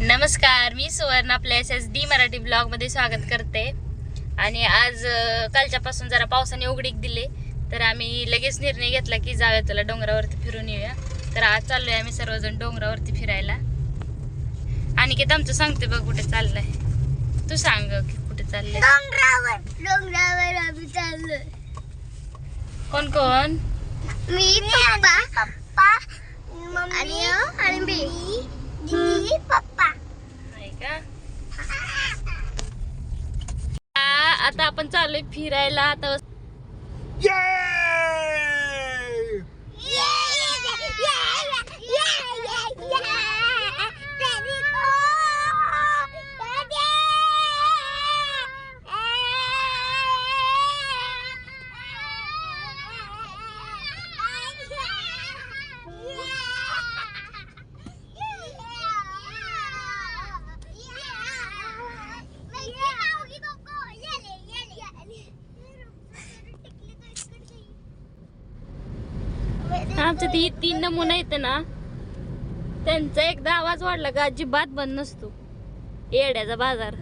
नमस्कार मी सुवर्ण आपल्या एस एस डी मराठी ब्लॉगमध्ये स्वागत करते. आणि आज कालच्यापासून जरा पावसाने उघडीक दिली. तर आम्ही लगेच निर्णय घेतला की जाऊया तुला डोंगरावरती फिरून येऊया. तर आज चाललोय आम्ही सर्वजण डोंगरावरती फिरायला. आणि की आमचं सांगते बघ कुठे चाललंय. तू सांग की कुठे चाललंय. डोंगरावर डोंगरावर आम्ही चाललोय. कोण कोण? मी पप्पा. पप्पा. मम्मी आणि मी. दीदी पप्पा. आहे का आता आपण चाललोय फिरायला आता आमच्या ती तीन नमुना येतं ना त्यांचा एकदा आवाज वाढला का अजिबात बंद नसतो. येड्याचा बाजार.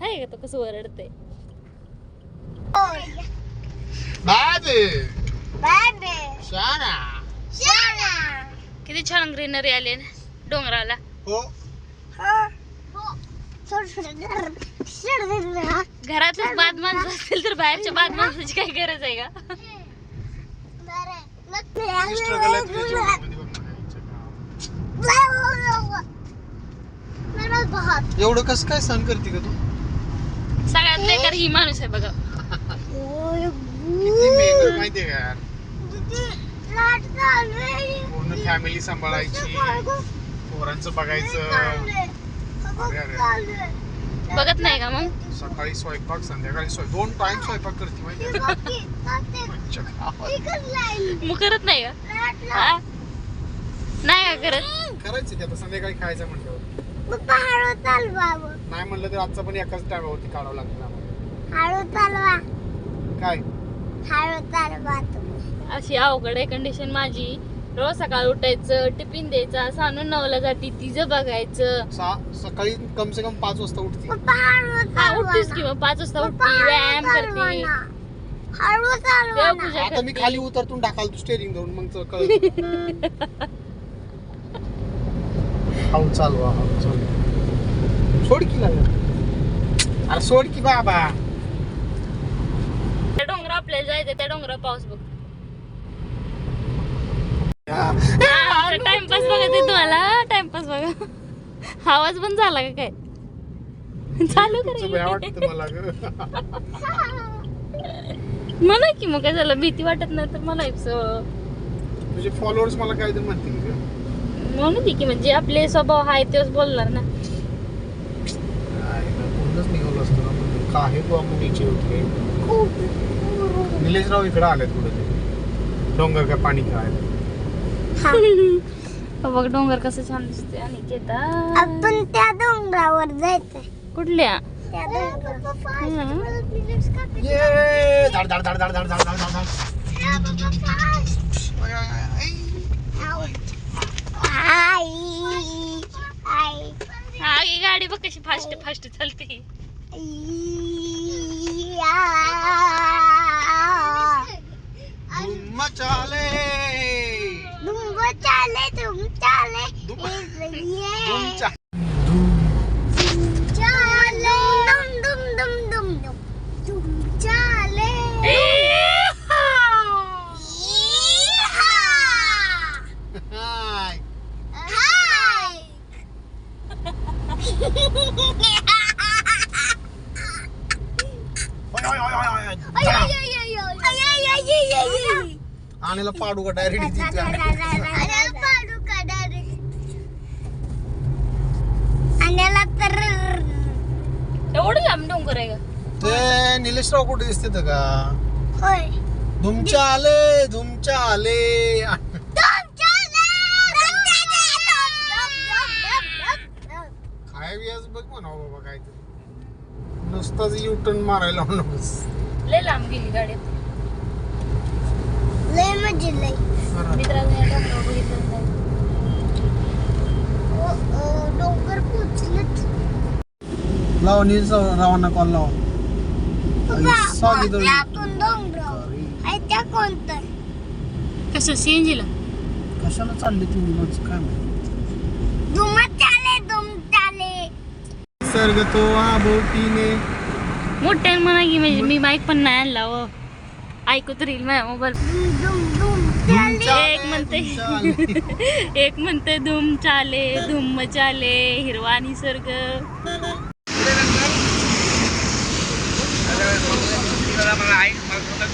आहे का तो कसं ओरडते. किती छान ग्रीनरी आली ना डोंगराला. हो. घरातच बाद माणसं असतील तर बाहेरच्या बाद माणसाची काही गरज आहे का. एवढं कसं काय सहन करते का तू? सगळ्यात बेकार ही माणूस आहे बघा. किती मेहनत माहितीये का यार? पूर्ण फॅमिली सांभाळायची पोरांचं बघायचं. अरे अरे. बघत नाही का मग? सकाळी स्वयंपाक संध्याकाळी स्वयं दोन टाइम स्वयंपाक करते गावात. मग करत नाही का? हा? नाही का करत? करायचं की आता संध्याकाळी खायचं म्हटल्यावर. नाही म्हणलं तर आजचा पण एकाच टायमावरती काढावं लागतं काय? अशी अवघड आहे कंडिशन माझी. रोज सकाळी उठायचं टिफिन द्यायचा सानू नवला जाती तिचं बघायचं. सा सकाळी कम से कम पाच वाजता उठते. हा उठतीस किंवा पाच वाजता उठती व्यायाम करते. देवपूजा आता मी करते. खाली उतरतून टाकाल तू स्टेरिंग धरून मग तर कळत हाऊ चालवा हाऊ चालवा. सोड की लागला अरे सोड की बाबा. त्या डोंगर आपल्याला जायचं त्या डोंगरावर पाऊस बघ. टाइमपास बघा ते तुम्हाला. टाइमपास बघा. आवाज पण झाला का काय? चालू मला की मग काय झालं? भीती वाटत नाही तर मला तुझे फॉलोअर्स मला काय तर म्हणतील ग. म्हणू दे की म्हणजे आपले स्वभाव आहे तेच बोलणार ना. काय ना, पूर्णच निघालो असतो ना. पण काय तू होते. निलेशराव इकडे आले डोंगर का पाणी खेळायला. बघ डोंगर कसं छान दिसते आणि आपण त्या डोंगरावर जायचंय. कुठल्या? आई गाडी बघ कशी फास्ट फास्ट चालते. मचाले. ओय. आणायला पाडू का डायरेक्ट आणल्याला तर एवढं लांब डोंगर आहे का ते निलेशराव कुठे दिसते तर का? होय. धुमच्या आले धुमच्या आले. काय व्याज बघ म्हणा बाबा काय ते नुसताच यू टर्न मारायला नकोस लय लांब गेली गाडी. लय म्हणजे लय मित्रांनो बघितलं नाही. डोंगर पोचलत. लावा नील रावांना कॉल लावा. त्यातून डोंगर आहे त्या कोणतं कसं सीएनजीला कशाला चालली तुम्ही माणसं काय माहिती दुमत चाले दुम चाले सर्ग तो आभोवतीने मोठ्याने म्हणा की म्हणजे मी माईक पण नाही आणला हो ऐकू तर येईल माझ्या मोबाईल चाले एक म्हणते एक म्हणते धूम चाले धूम मचाले हिरवा निसर्ग काय तो सॉफ्ट इकडं उभं राहावं. तू पण लागतं ए सांगा सांगा तू पण मी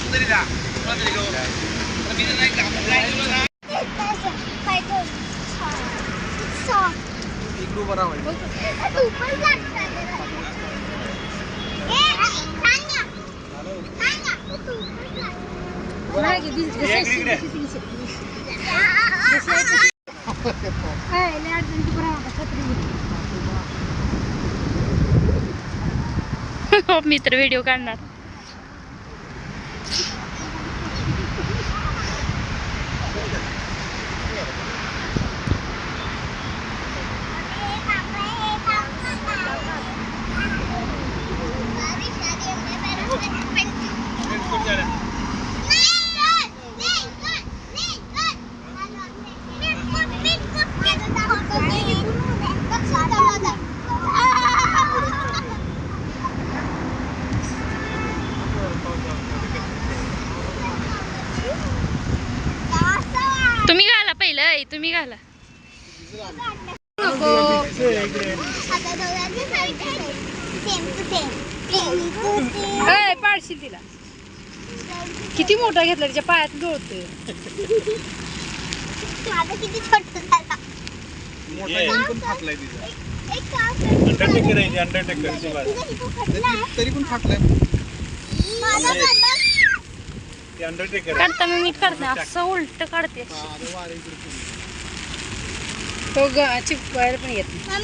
तर व्हिडिओ काढणार घाला पहिलं ऐ, तुम्ही घाला. काय पाडशील तिला. किती मोठा घेतला तिच्या पायात फाटलाय. तरी पण फाटलाय. काढता मी मीठ काढते. असं उलट काढते. तो चिपकायला पण येत हा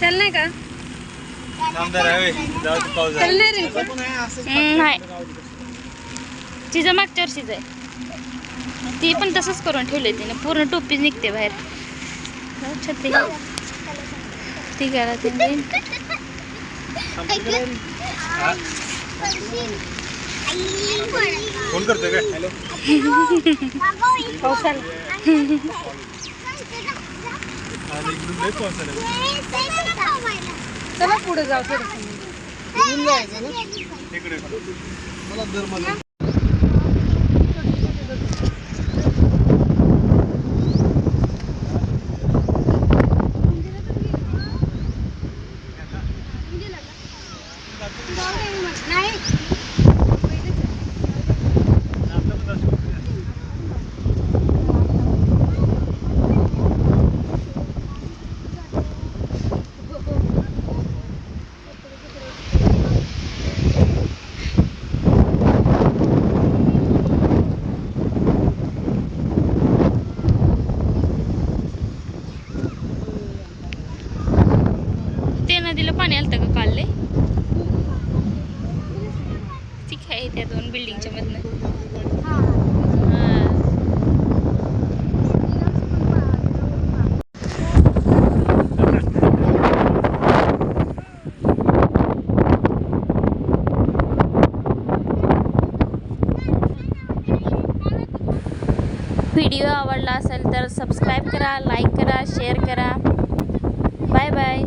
चल. नाही का? नाही रे. तिचं मागच्या वर्षीच आहे. ती पण तसंच करून ठेवलंय तिने. पूर्ण टोपी निघते बाहेर. जाऊ छत्री ती घाला तिने फोन करतोय काय? हॅलो. पाऊस आला आणि इकडून लय पाऊस आला. चला पुढे जाऊ थोडं. इकडून जायचं ना इकडे मला दर मला नदीला पाणी आलतं का काल ठीक आहे त्या दोन बिल्डिंगच्या मधनं. व्हिडिओ आवडला असेल तर सबस्क्राईब करा लाईक करा शेअर करा. Bye bye